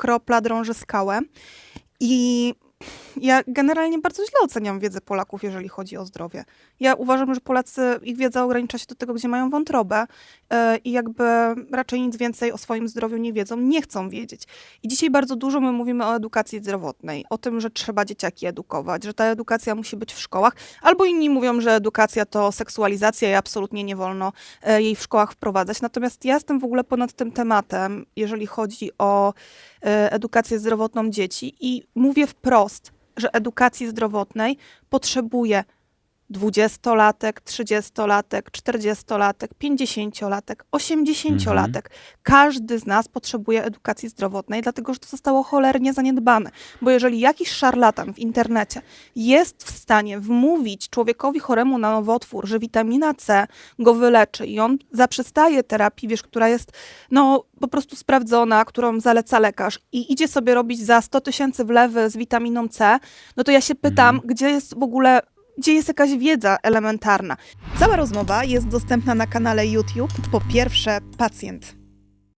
kropla drąży skałę. I ja generalnie bardzo źle oceniam wiedzę Polaków, jeżeli chodzi o zdrowie. Ja uważam, że Polacy, ich wiedza ogranicza się do tego, gdzie mają wątrobę e, i jakby raczej nic więcej o swoim zdrowiu nie wiedzą, nie chcą wiedzieć. I dzisiaj bardzo dużo my mówimy o edukacji zdrowotnej, o tym, że trzeba dzieciaki edukować, że ta edukacja musi być w szkołach, albo inni mówią, że edukacja to seksualizacja i absolutnie nie wolno e, jej w szkołach wprowadzać. Natomiast ja jestem w ogóle ponad tym tematem, jeżeli chodzi o e, edukację zdrowotną dzieci i mówię wprost, że edukacji zdrowotnej potrzebuje 20-latek, 30-latek, 40-latek, 50-latek, 80-latek. Każdy z nas potrzebuje edukacji zdrowotnej, dlatego że to zostało cholernie zaniedbane. Bo jeżeli jakiś szarlatan w internecie jest w stanie wmówić człowiekowi choremu na nowotwór, że witamina C go wyleczy i on zaprzestaje terapii, wiesz, która jest no po prostu sprawdzona, którą zaleca lekarz i idzie sobie robić za 100 tysięcy wlewy z witaminą C, no to ja się pytam, gdzie jest w ogóle gdzie jest jakaś wiedza elementarna. Cała rozmowa jest dostępna na kanale YouTube po pierwsze pacjent.